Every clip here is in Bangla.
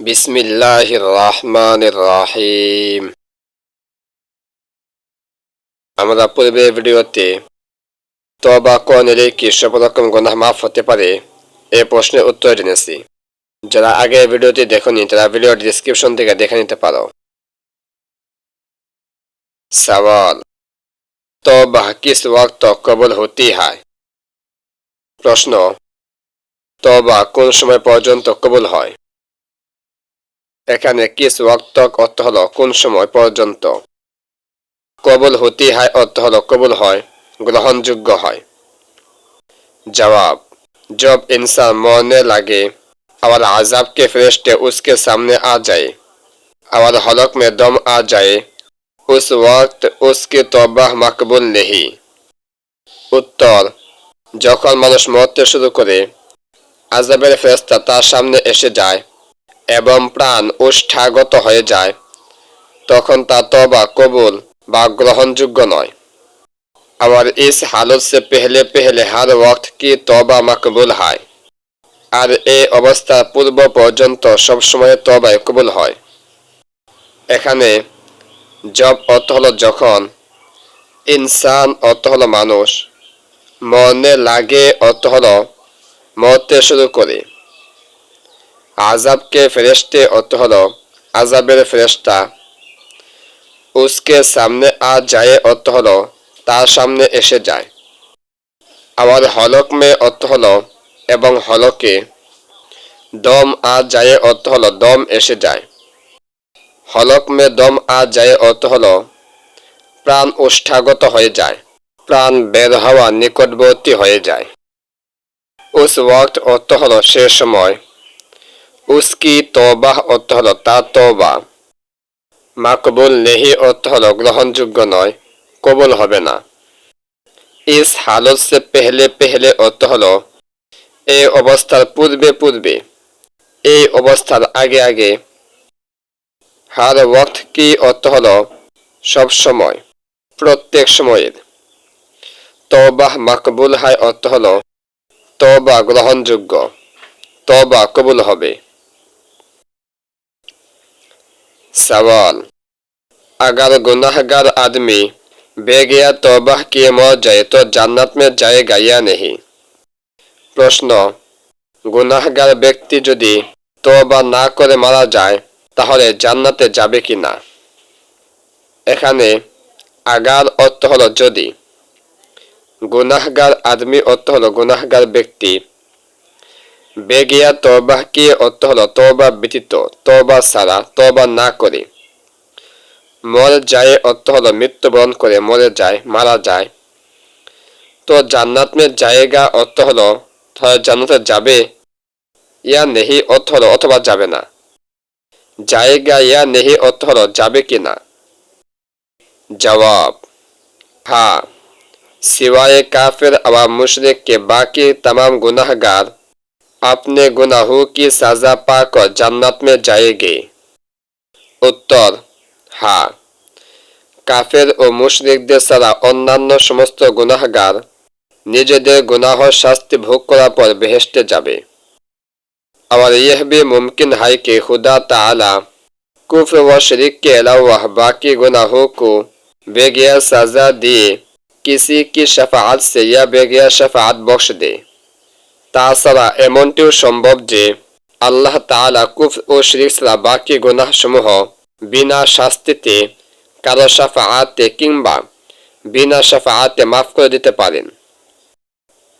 বিসমিল্লাহির রহমানির রাহিম আমরা পূর্বের ভিডিওতে তবা করলে কি সব রকম গুনাহ মাফ হতে পারে, এ প্রশ্নের উত্তর জেনেছি। যারা আগের ভিডিওটি দেখনি, তারা ভিডিওর ডিসক্রিপশন থেকে দেখে নিতে পারো। সওয়াল তবা কিস ওয়াক্ত কবুল হতি হয়। প্রশ্ন তবা কোন সময় পর্যন্ত কবুল হয়? এখানে কিস ওয়াক্ত অর্থ হলো কোন সময় পর্যন্ত কবুল হতি হয় অর্থ হলো কবুল হয় গ্রহণযোগ্য হয় जवाब जब इंसान मरने लगे और आजाब के फरिश्ते उसके सामने आ जाए और हलक में दम आ जाए उस वक्त उसकी तौबा मकबूल नहीं উত্তর যখন মানুষ মরতে শুরু করে আজাবের ফেরেস্তা তার সামনে এসে যায় এবং প্রাণ উষ্ঠাগত হয়ে যায় তখন তা তবা কবুল বা গ্রহণযোগ্য নয় और इस हालत से पहले पहले हर वक्त की तौबा मकबूल হয় আর এই অবস্থার পূর্ব পর্যন্ত সবসময় তবায় কবুল হয় এখানে জব অর্থ হলো যখন ইনসান অর্থ হলো মানুষ মনে লাগে অর্থ হলো মরতে শুরু করে আজাবকে ফেরেস্তে অর্থ হলো আজাবের ফেরেস্তা উসকে সামনে আ যায় অর্থ হল, তার সামনে এসে যায়। আবার হলক মে অর্থ হল, এবং হলকে। দম আ যায় অর্থ হল, দম এসে যায়। হলক মে দম আ যায় অর্থ হল, প্রাণ উষ্ঠাগত হয়ে যায়, প্রাণ বের হওয়া নিকটবর্তী হয়ে যায়। উস ওয়াক্ত অর্থ হলো, সে সময় উসকি তবাহ অর্থ হলো তার তবা মাকবুল নেহি অর্থ হলো গ্রহণযোগ্য নয়, কবুল হবে না। ইস হালত সে পেহলে পেহলে অর্থ হলো এই অবস্থার পূর্বে পূর্বে এই অবস্থার আগে আগে। হার ওয়াক্ত কি অর্থ হল, সব সময়, প্রত্যেক সময়ের। তবাহ মাকবুল হয় অর্থ হলো তবা গ্রহণযোগ্য তবা কবুল হবে। सवाल अगर गुनाहगार आदमी बेगया तौबा किए मर जाए तो জান্নাত में जाएगा या नहीं প্রশ্ন গুনাহগার ব্যক্তি যদি তওবা না করে মারা যায় তাহলে জান্নাতে যাবে কি না এখানে আগার অর্থ হলো যদি গুনাহগার আদমি অর্থ হলো গুনাহগার ব্যক্তি বেগিয়া তবা কি অর্থ হলো তবা ব্যতীত তবা ছাড়া তবা না করে মরে যায় অর্থ হলো মৃত্যুবরণ করে মরে যায় মারা যায় তো জান্নাত মে জায়গা অর্থ হলো তাহলে জান্নাতে যাবে ইয়া নেহি অর্থ হলো অথবা যাবে না জায়গা ইয়া নেহি অর্থ হলো যাবে কি না जवाब हाँ सिवाय काफिर व मुशरक के बाकी तमाम गुनाहगार अपने गुनाहों की सजा पाकर जन्नत में जाएंगे উত্তর হ্যাঁ কাফের ও মুশরিকদের ছাড়া অন্যান্য সমস্ত গুনাহগার নিজেদের গুনাহর শাস্তি ভোগ করার পর বেহেস্টে যাবে और यह भी मुमकिन है कि खुदा ताला कुफ्र व शरीक के अलावा बाकी गुनाहों को बेगैर सजा दिए किसी की शफात से या बेगैर शफात बख्श दे তাছাড়া এমনটিও সম্ভব যে আল্লাহ তাআলা কুফ ও শিরিক ছাড়া বাকি গুনাহ সমূহ বিনা শাস্তিতে, কারও সাফা সাফাআতে কিংবা বিনা সাফা সাফাআতে মাফ করে দিতে পারেন।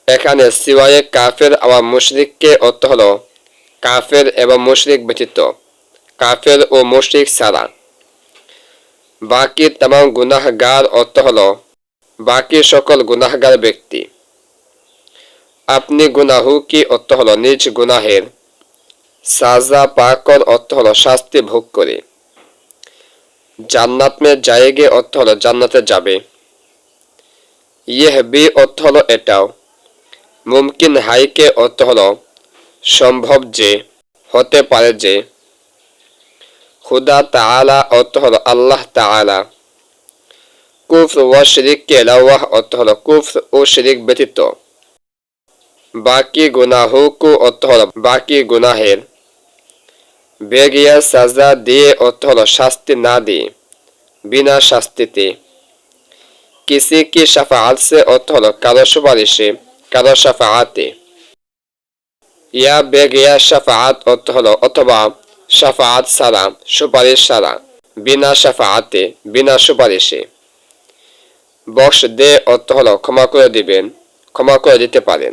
এখানে সিওয়ায়ে কাফের আবার মুশরিককে অর্থ হলো কাফের এবং মুশরিক ব্যতীত, কাফের ও মুশরিক ছাড়া। বাকি তাম গুনাহগার অর্থ হল বাকি সকল গুনাহগার ব্যক্তি। আপনি গুনাহু কি অর্থ হলো? নিজ গুনাহের সাজা পাকর অর্থ হলো শাস্তি ভোগ করে। জান্নাত মে জায়েগে অর্থ হলো জান্নাতে যাবে। ইয়েহ বি অর্থ হলো এটাও। মুমকিন হাইকে অর্থ হলো সম্ভব যে, হতে পারে যে। খুদা তাআলা অর্থ হলো আল্লাহ তাআলা। কুফর ও শিরিককে এলাওয়াহ অর্থ হলো কুফর ও শিরিক ব্যতীত। বাকি কু অর্থ বাকি গুনাহের। বেগিয়া সাজা দিয়ে অর্থ হলো শাস্তি না দিয়ে, বিনা শাস্তিতে। কিসি কি সাফাআত সে অর্থ হলো কারও সুপারিশে, কারও সাফাআতে ইয়া বেগিয়া সাফাআত অর্থ হলো অথবা সাফাআত সারা সুপারিশ সারা বিনা সাফা সাফাআতে বিনা সুপারিশে। বক্স দে অর্থ হলো ক্ষমা করে দিবেন, ক্ষমা করে দিতে পারেন।